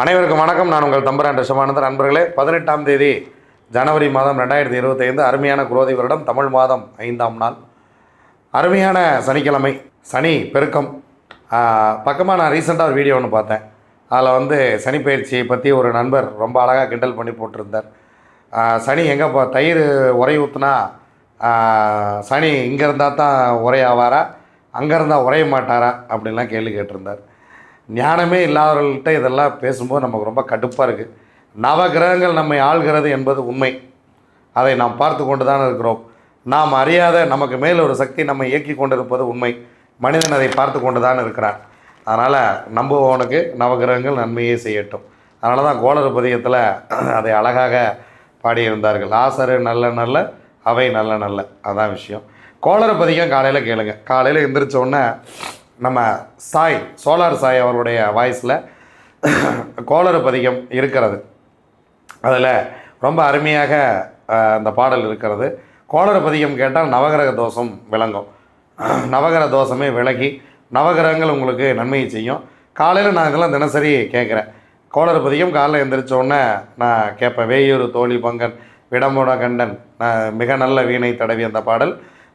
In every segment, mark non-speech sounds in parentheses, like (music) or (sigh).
அனைவருக்கும் வணக்கம். நான் உங்கள் தம்பரான் ரிஷமானந்தர் நண்பர்களே பதினெட்டாம் தேதி ஜனவரி மாதம் ரெண்டாயிரத்தி இருபத்தைந்து அருமையான குரோதி வருடம் தமிழ் மாதம் ஐந்தாம் நாள். அருமையான சனிக்கிழமை சனி பெருக்கம். பக்கமாக நான் ரீசெண்டாக ஒரு வீடியோ ஒன்று பார்த்தேன். அதில் வந்து சனி பயிற்சியை பற்றி ஒரு நண்பர் ரொம்ப அழகாக கிண்டல் பண்ணி போட்டிருந்தார். சனி எங்கே போ தயிர் உரை ஊற்றுனா சனி இங்கே இருந்தால் தான் உரையாவாரா அங்கே இருந்தால் உரைய மாட்டாரா? அப்படின்லாம் கேள்வி கேட்டிருந்தார். ஞானமே இல்லாதவர்கள்ட்ட இதெல்லாம் பேசும்போது நமக்கு ரொம்ப கடுப்பாக இருக்குது நவ கிரகங்கள் நம்மை ஆள்கிறது என்பது உண்மை. அதை நாம் பார்த்து கொண்டு தான் இருக்கிறோம். நாம் அறியாத நமக்கு மேல் ஒரு சக்தி நம்மை இயக்கி கொண்டிருப்பது உண்மை. மனிதன் அதை பார்த்து கொண்டு தான் இருக்கிறான். அதனால் நம்புபவனுக்கு நவகிரகங்கள் நன்மையே செய்யட்டும். அதனால தான் கோளறு பதியத்தில் அதை அழகாக பாடியிருந்தார்கள். ஆசரு நல்ல நல்ல அவை நல்ல நல்ல. அதான் விஷயம். கோளறு பதிகம் காலையில் கேளுங்க. காலையில் எந்திரிச்சோடனே நம்ம சாய் சோலார் சாய் அவருடைய வாய்ஸில் கோளறு பதிகம் இருக்கிறது. அதில் ரொம்ப அருமையாக அந்த பாடல் இருக்கிறது. கோளறு பதிகம் கேட்டால் நவகிரக தோஷம் விளங்கும். நவகிரக தோஷமே விலகி நவகிரகங்கள் உங்களுக்கு நன்மையை செய்யும். காலையில் நான் இதெல்லாம் தினசரி கேட்குறேன். கோளறு பதிகம் காலைல எந்திரிச்சோடனே நான் கேட்பேன். வேயூர் தோழி பங்கன் விடமுட கண்டன் நான் மிக நல்ல வீணை தடவி அந்த பாடல்.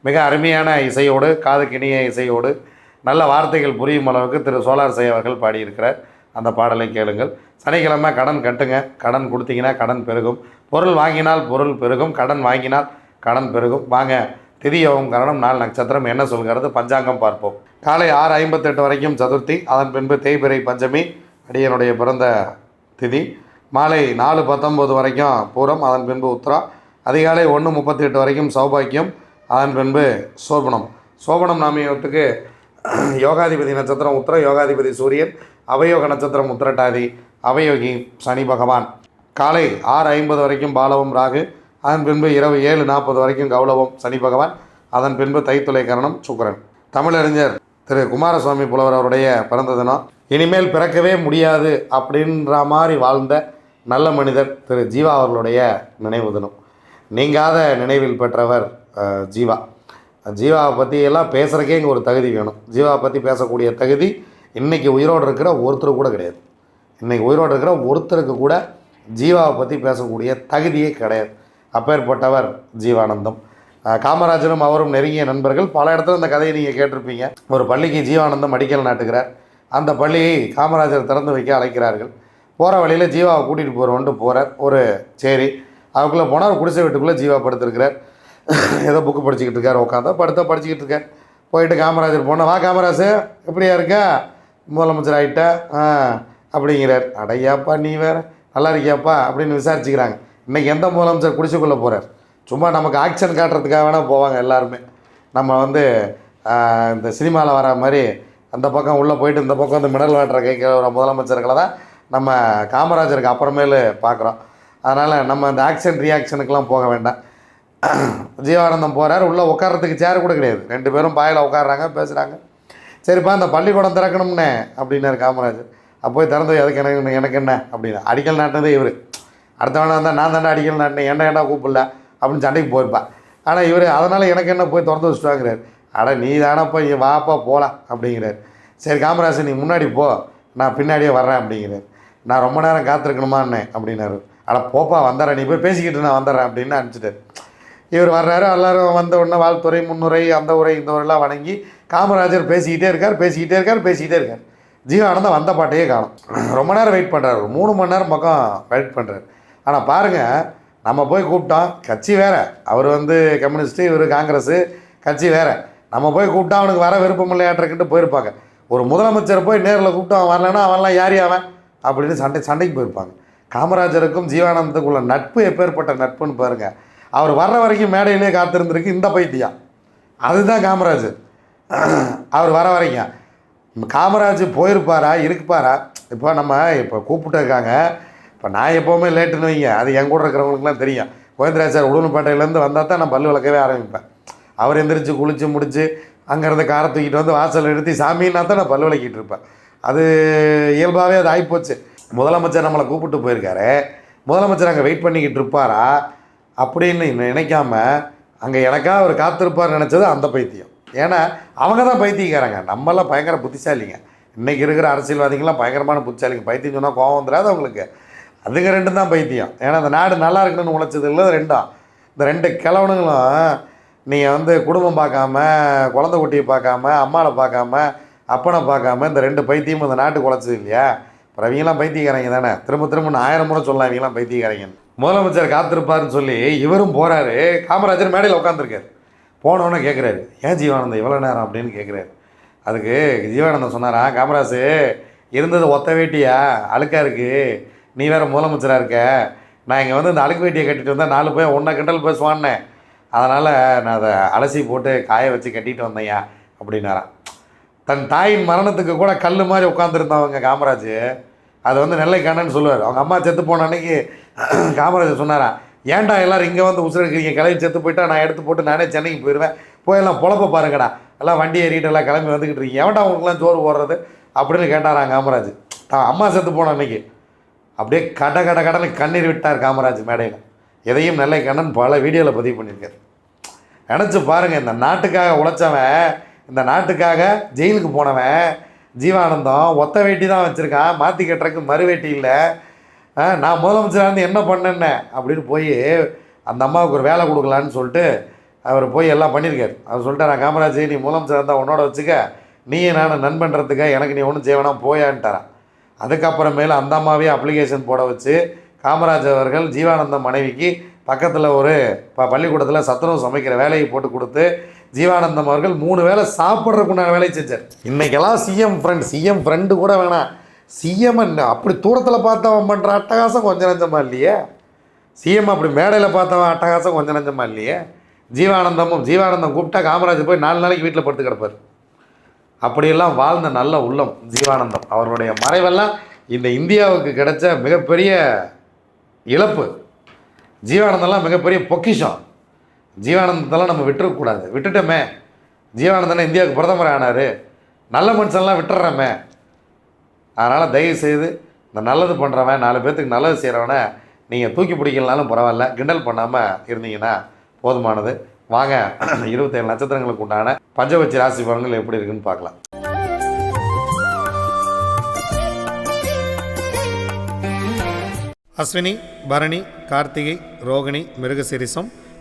மிக அருமையான இசையோடு காதுக்கிணிய இசையோடு நல்ல வார்த்தைகள் புரியும் அளவுக்கு திரு சோலார் சை அவர்கள் பாடியிருக்கிறார். அந்த பாடலை கேளுங்கள். சனிக்கிழமை கடன் கட்டுங்க. கடன் கொடுத்தீங்கன்னா கடன் பெருகும். பொருள் வாங்கினால் பொருள் பெருகும். கடன் வாங்கினால் கடன் பெருகும். வாங்க திதியவும் கரணம் நாள் நட்சத்திரம் என்ன சொல்கிறது பஞ்சாங்கம் பார்ப்போம். காலை ஆறு ஐம்பத்தெட்டு வரைக்கும் சதுர்த்தி அதன் பின்பு தேய்பிறை பஞ்சமி அடியனுடைய பிறந்த திதி. மாலை நாலு பத்தொம்போது வரைக்கும் பூரம் அதன் பின்பு உத்ரா. அதிகாலை ஒன்று முப்பத்தி எட்டு வரைக்கும் சௌபாக்கியம் அதன் பின்பு சோபனம். சோபனம் நாமியத்துக்கு யோகாதிபதி நட்சத்திரம் உத்திர யோகாதிபதி சூரியன் அவயோக நட்சத்திரம் உத்திரட்டாதி அவயோகி சனி பகவான். காலை ஆறு ஐம்பது வரைக்கும் பாலவம் ராகு அதன் பின்பு இரவு ஏழு நாற்பது வரைக்கும் கௌளவம் சனி பகவான் அதன் பின்பு தைத்துளை கரணம் சுக்கிரன். தமிழறிஞர் திரு குமாரசுவாமி புலவர் அவருடைய பிறந்த தினம். இனிமேல் பிறக்கவே முடியாது அப்படின்ற மாதிரி வாழ்ந்த நல்ல மனிதர் திரு ஜீவா அவர்களுடைய நினைவு தினம். நீங்காத நினைவில் பெற்றவர் ஜீவா. ஜீவாவை பற்றி எல்லாம் பேசுகிறக்கே இங்கே ஒரு தகுதி வேணும். ஜீவாவை பற்றி பேசக்கூடிய தகுதி இன்றைக்கி உயிரோடு இருக்கிற ஒருத்தர் கூட கிடையாது. இன்றைக்கி உயிரோடு இருக்கிற ஒருத்தருக்கு கூட ஜீவாவை பற்றி பேசக்கூடிய தகுதியே கிடையாது. அப்பேற்பட்டவர் ஜீவானந்தம். காமராஜரும் அவரும் நெருங்கிய நண்பர்கள். பல இடத்துல இந்த கதையை நீங்கள் கேட்டிருப்பீங்க. ஒரு பள்ளிக்கு ஜீவானந்தம் அடிக்கல் நாட்டுகிறார். அந்த பள்ளியை காமராஜர் திறந்து வைக்க அழைக்கிறார்கள். போகிற வழியில் ஜீவாவை கூட்டிகிட்டு போகிறோன்ட்டு போகிறார் ஒரு சரி. அதுக்குள்ளே போனால் குடிசை வீட்டுக்குள்ளே ஜீவா படுத்திருக்கிறார். (laughs) ஏதோ புக்கு படிச்சுக்கிட்டு இருக்கார் உட்காந்தா படுத்தா படிச்சுக்கிட்டு இருக்கார் போயிட்டு காமராஜர் போனால் வா காமராஜ் எப்படியா இருக்கா? முதலமைச்சர் ஆகிட்டா ஆ அப்படிங்கிறார். அடையாப்பா நீ வேற நல்லா இருக்கியாப்பா அப்படின்னு விசாரிச்சுக்கிறாங்க. இன்றைக்கி எந்த முதலமைச்சர் குடிச்சுக்குள்ளே போகிறார் சும்மா நமக்கு ஆக்ஷன் காட்டுறதுக்காக வேணால் போவாங்க எல்லாருமே. நம்ம வந்து இந்த சினிமாவில் வர மாதிரி அந்த பக்கம் உள்ளே போயிட்டு இந்த பக்கம் வந்து மிடல் வாட்டுற கேட்குற ஒரு முதலமைச்சர்களை தான் நம்ம காமராஜருக்கு அப்புறமேலு பார்க்குறோம். அதனால் நம்ம இந்த ஆக்ஷன் ரியாக்ஷனுக்கெலாம் போக வேண்டாம். ஜீவானந்தம் போகிறார் உள்ளே உட்கார்றதுக்கு சேர் கூட கிடையாது. ரெண்டு பேரும் பாயில் உட்காடுறாங்க பேசுகிறாங்க சரிப்பா இந்த பள்ளிக்கூடம் திறக்கணும்னே அப்படின்னாரு காமராஜர். அப்போ போய் திறந்து அதுக்கு எனக்கு எனக்கு என்ன அப்படின்னு. அடிக்கல் நாட்டினதே இவர். அடுத்தவனா இருந்தால் நான் தானே அடிக்கல் நாட்டினேன். என்ன ஏன்டா கூப்பிடல? அப்படின்னு சண்டைக்கு போயிருப்பேன் ஆனால் இவர் அதனால் எனக்கு என்ன போய் திறந்து வச்சுட்டு அட நீ தானப்பா இங்கே வாப்பா போகலாம் அப்படிங்கிறார். சரி காமராஜர் நீ முன்னாடி போ. நான் பின்னாடியே வர்றேன் அப்படிங்கிறார். நான் ரொம்ப நேரம் காத்திருக்கணுமான்னே அப்படின்னாரு. அட போப்பா வந்துடுறேன் நீ போய் பேசிக்கிட்டு நான் வந்துடுறேன் அப்படின்னு அனுப்பிச்சிட்டாரு. இவர் வர்றாரு எல்லாரும் வந்த உடனே வாழ்த்துறை முன்னுரை அந்த உரை இந்த உரைலாம் வணங்கி காமராஜர் பேசிக்கிட்டே இருக்கார் பேசிக்கிட்டே இருக்கார் பேசிக்கிட்டே இருக்கார். ஜீவானந்தம் வந்த பாட்டையே காணும். ரொம்ப நேரம் வெயிட் பண்ணுறாரு ஒரு மூணு மணி நேரம் பக்கம் வெயிட் பண்ணுறாரு ஆனால் பாருங்கள் நம்ம போய் கூப்பிட்டோம் கட்சி வேறு. அவர் வந்து கம்யூனிஸ்ட்டு இவர் காங்கிரஸு கட்சி வேறு. நம்ம போய் கூப்பிட்டா அவனுக்கு வர விருப்பம் இல்லையாட்டிருக்கிட்டு போயிருப்பாங்க. ஒரு முதலமைச்சர் போய் நேரில் கூப்பிட்டு அவன் வரலன்னா அவன்லாம் யார் அவன்? அப்படின்னு சண்டை சண்டைக்கு போயிருப்பாங்க. காமராஜருக்கும் ஜீவானந்தத்துக்குள்ள நட்பு எப்பேற்பட்ட நட்புன்னு பாருங்கள் அவர் வர்ற வரைக்கும் மேடையிலே காத்திருந்திருக்கு இந்த பைத்தியம். அதுதான் காமராஜர் அவர் வர வரைக்கும். காமராஜ் போயிருப்பாரா இருக்குப்பாரா இப்போ நம்ம இப்போ கூப்பிட்டுருக்காங்க இப்போ நான் எப்போவுமே லேட்டுன்னு வைங்க. அது என் கூட இருக்கிறவங்களுக்குலாம் தெரியும். கோவிந்தராஜர் உடுமல்பேட்டையிலேருந்து வந்தால் தான் நான் பல்லு விளக்கவே ஆரம்பிப்பேன். அவர் எந்திரிச்சு குளித்து முடித்து அங்கேருந்து காரை தூக்கிட்டு வந்து வாசல் நிறுத்தி சாமின்னா தான் நான் பல்லு விளக்கிட்டு இருப்பேன். அது இயல்பாகவே அது ஆகிப்போச்சு முதலமைச்சர் நம்மளை கூப்பிட்டு போயிருக்காரு. முதலமைச்சர் அங்கே வெயிட் பண்ணிக்கிட்டு இருப்பாரா? அப்படின்னு நினைக்காம அங்கே எனக்காக அவர் காத்திருப்பார் நினச்சது அந்த பைத்தியம். ஏன்னா அவங்க தான் பைத்தியக்காரங்க. நம்மளாம் பயங்கர புத்திசாலிங்க. இன்றைக்கி இருக்கிற அரசியல்வாதிகள்லாம் பயங்கரமான புத்திசாலிங்க. பைத்தியம் சொன்னால் கோவம் வந்துடாது அவங்களுக்கு. அதுங்க ரெண்டும் தான் பைத்தியம். ஏன்னா இந்த நாடு நல்லா இருக்கணும்னு உழைச்சது இல்லை ரெண்டும் இந்த ரெண்டு கிழவனுங்களும் நீங்கள் வந்து குடும்பம் பார்க்காம குழந்தை குட்டியை பார்க்காம அம்மாவை பார்க்காம அப்பனை பார்க்காம இந்த ரெண்டு பைத்தியமும் இந்த நாட்டுக்கு உழைச்சது இல்லையா? அப்புறம் அவங்களாம் பைத்தியக்காரங்க தானே. திரும்ப திரும்ப நான் ஆயிரம் முறை சொல்லலாம் இவங்களாம் பைத்தியக்காரங்க முதலமைச்சர் காத்திருப்பாருன்னு சொல்லி இவரும் போகிறாரு காமராஜர் மேடையில் உட்காந்துருக்காரு போனோன்னு கேட்குறாரு ஏன் ஜீவானந்தம் இவ்வளோ நேரம்? அப்படின்னு கேட்குறாரு அதுக்கு ஜீவானந்தம் சொன்னாரா காமராஜ் இருந்தது ஒத்த வேட்டியா? அழுக்காக இருக்கு. நீ வேற முதலமைச்சராக இருக்க. நான் இங்கே வந்து இந்த அழுக்கு வேட்டியை கட்டிட்டு வந்தால் நாலு பேர் ஒன்றை கிண்டல் பேசுவான்னே அதனால் நான் அதை அலசி போட்டு காய வச்சு கட்டிட்டு வந்தேயா அப்படின்னாரான் தன் தாயின் மரணத்துக்கு கூட கல் மாதிரி உட்காந்துருந்தவங்க காமராஜ் அது வந்து நெல்லைக்கானன்னு சொல்லுவார். அவங்க அம்மா செத்து போன அன்னைக்கு (clears throat) காமராஜர் சொன்னாரா ஏன்டா எல்லோரும் இங்கே வந்து உசுரிக்கிறீங்க கிளம்பி செத்து போயிட்டா நான் எடுத்து போட்டு நானே சென்னைக்கு போயிடுவேன் போயெல்லாம் புழப்ப பாருங்கடா. எல்லாம் வண்டி ஏறிட்டு எல்லாம் கிளம்பி வந்துக்கிட்டு இருக்கீங்க. எவன்டா உங்களுக்குலாம் சோறு போடுறது? அப்படின்னு கேட்டாரான் காமராஜ். தான் அம்மா செத்து போன அன்னைக்கு. அப்படியே கட கட கடனை கண்ணீர் விட்டார் காமராஜ் மேடையில். எதையும் நெல்லை கண்ணன் பல வீடியோவில் பதிவு பண்ணியிருக்காரு. நினச்சி பாருங்கள் இந்த நாட்டுக்காக உழைச்சவன் இந்த நாட்டுக்காக ஜெயிலுக்கு போனவன் ஜீவானந்தம் ஒத்த வேட்டி தான் வச்சுருக்கான் மாற்றி கட்டுறதுக்கு மறு வேட்டி இல்லை. நான் முதலமைச்சராக இருந்து என்ன பண்ணேன்னே? அப்படின்னு போய் அந்த அம்மாவுக்கு ஒரு வேலை கொடுக்கலான்னு சொல்லிட்டு அவர் போய் எல்லாம் பண்ணியிருக்காரு. அவர் சொல்லிட்டு நான் காமராஜ் நீ முதலமைச்சராக இருந்தால் உன்னோட வச்சுக்க. நீயும் நான் நண்பன்றதுக்காக எனக்கு நீ ஒன்றும் செய்ய வேணாம் போயான்ட்டாரான் அதுக்கப்புறமேல அந்த அம்மாவே அப்ளிகேஷன் போட வச்சு காமராஜ் அவர்கள் ஜீவானந்தம் மனைவிக்கு பக்கத்தில் ஒரு ப பள்ளிக்கூடத்தில் சத்துணவு சமைக்கிற வேலையை போட்டு கொடுத்து ஜீவானந்தம் அவர்கள் மூணு வேளை சாப்பிட்றதுக்குண்டான வேலையை செஞ்சார். இன்றைக்கெல்லாம் சிஎம் ஃப்ரெண்ட் சிஎம் ஃப்ரெண்டு கூட வேணாம். சிஎம் அப்படி தூரத்தில் பார்த்தவன் பண்ணுற அட்டகாசம் கொஞ்சம் நஞ்சமாக இல்லையே? சிஎம் அப்படி மேடையில் பார்த்தவன் அட்டகாசம் கொஞ்சம் நஞ்சமாக இல்லையே? ஜீவானந்தமும் ஜீவானந்தம் கூப்பிட்டா காமராஜ் போய் நாலு நாளைக்கு வீட்டில் படுத்து கிடப்பார். அப்படியெல்லாம் வாழ்ந்த நல்ல உள்ளம் ஜீவானந்தம். அவருடைய மறைவெல்லாம் இந்த இந்தியாவுக்கு கிடைச்ச மிகப்பெரிய இழப்பு. ஜீவானந்தம்லாம் மிகப்பெரிய பொக்கிஷம். ஜீவானந்தத்தெல்லாம் நம்ம விட்டுறக்கூடாது. விட்டுட்டோமே. ஜீவானந்தனை இந்தியாவுக்கு பிரதமர் ஆனார். நல்ல மனுஷன்லாம் விட்டுறமே. அதனால் தயவு செய்து இந்த நல்லது பண்ணுறவன் நாலு பேர்த்துக்கு நல்லது செய்கிறவனை நீங்கள் தூக்கி பிடிக்கலனாலும் பரவாயில்ல. கிண்டல் பண்ணாமல் இருந்தீங்கன்னா போதுமானது. வாங்க இருபத்தேழு நட்சத்திரங்களுக்கு உண்டான பஞ்சபட்சி ராசி பலன்கள் எப்படி இருக்குன்னு பார்க்கலாம். அஸ்வினி பரணி கார்த்திகை ரோகிணி மிருகசிரிசம்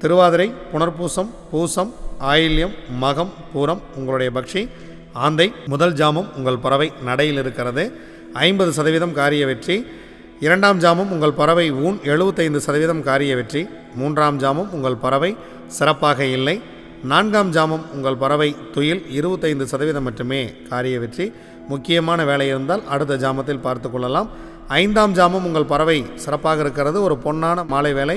திருவாதிரை புனர்பூசம் பூசம் ஆயில்யம் மகம் பூரம் உங்களுடைய பக்ஷி ஆந்தை முதல் ஜாமம் உங்கள் பறவை நடையில் இருக்கிறது ஐம்பது சதவீதம் காரிய வெற்றி இரண்டாம் ஜாமம் உங்கள் பறவை ஊன் எழுபத்தைந்து சதவீதம் காரிய வெற்றி மூன்றாம் ஜாமம் உங்கள் பறவை சிறப்பாக இல்லை நான்காம் ஜாமம் உங்கள் பறவை துயில் இருபத்தைந்து சதவீதம் மட்டுமே காரிய வெற்றி முக்கியமான வேலை இருந்தால் அடுத்த ஜாமத்தில் பார்த்து கொள்ளலாம் ஐந்தாம் ஜாமம் உங்கள் பறவை சிறப்பாக இருக்கிறது ஒரு பொன்னான மாலை வேலை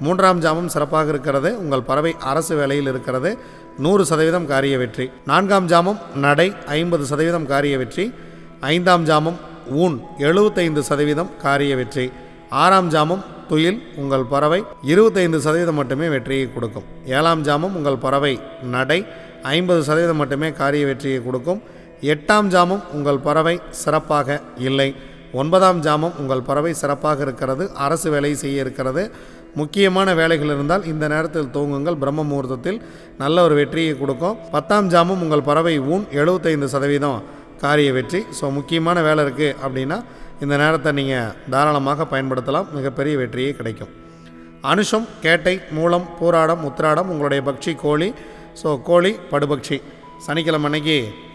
மூன்றாம் ஜாமம் சிறப்பாக இருக்கிறது. உங்கள் பறவை அரசு வேலையில் இருக்கிறது. நூறு சதவீதம் காரிய வெற்றி. நான்காம் ஜாமம் நடை ஐம்பது சதவீதம் காரிய வெற்றி. ஐந்தாம் ஜாமம் ஊன் எழுபத்தைந்து சதவீதம் காரிய வெற்றி. ஆறாம் ஜாமம் துயில் உங்கள் பறவை இருபத்தைந்து சதவீதம் மட்டுமே வெற்றியை கொடுக்கும். ஏழாம் ஜாமம் உங்கள் பறவை நடை ஐம்பது சதவீதம் மட்டுமே காரிய வெற்றியை கொடுக்கும். எட்டாம் ஜாமம் உங்கள் பறவை சிறப்பாக இல்லை. ஒன்பதாம் ஜாமம் உங்கள் பறவை சிறப்பாக இருக்கிறது. அரசு வேலை செய்ய இருக்கிறது. முக்கியமான வேலைகள் இருந்தால் இந்த நேரத்தில் தூங்குங்கள். பிரம்ம முகூர்த்தத்தில் நல்ல ஒரு வெற்றியை கொடுக்கும். பத்தாம் ஜாமம் உங்கள் பறவை ஊன் எழுபத்தைந்து சதவீதம் காரிய வெற்றி. ஸோ முக்கியமான வேலை இருக்குது அப்படின்னா இந்த நேரத்தை நீங்கள் தாராளமாக பயன்படுத்தலாம். மிகப்பெரிய வெற்றியே கிடைக்கும். அனுஷம் கேட்டை மூலம் பூராடம் உத்திராடம் உங்களுடைய பக்ஷி கோழி. ஸோ கோழி படுபக்ஷி. சனிக்கிழமை அன்னைக்கு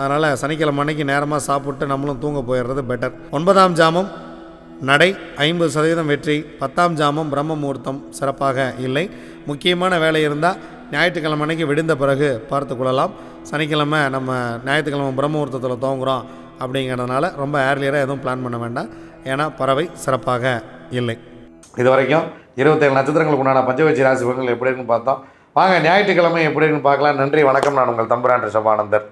அதனால் சனிக்கிழமை அன்னைக்கு நேரமாக சாப்பிட்டு நம்மளும் தூங்க போயிடுறது பெட்டர் ஒன்பதாம் ஜாமம் நடை ஐம்பது சதவீதம் வெற்றி. பத்தாம் ஜாமம் பிரம்ம முகூர்த்தம் சிறப்பாக இல்லை. முக்கியமான வேலை இருந்தால் ஞாயிற்றுக்கிழமை அன்னைக்கு விடிந்த பிறகு பார்த்து கொள்ளலாம். சனிக்கிழமை நம்ம ஞாயிற்றுக்கிழமை பிரம்ம முகூர்த்தத்தில் தோங்குகிறோம் அப்படிங்கிறதுனால ரொம்ப ஏர்லியராக எதுவும் பிளான் பண்ண வேண்டாம். ஏன்னா பறவை சிறப்பாக இல்லை. இது வரைக்கும் இருபத்தேழு நட்சத்திரங்களுக்கு உண்டான பஞ்சவச்சி ராசி பலன்கள் எப்படி இருக்குன்னு பார்த்தோம். வாங்க ஞாயிற்றுக்கிழமை எப்படி இருக்குன்னு பார்க்கலாம். நன்றி வணக்கம். நான் உங்கள் தம்புரான் ரிஷபானந்தர்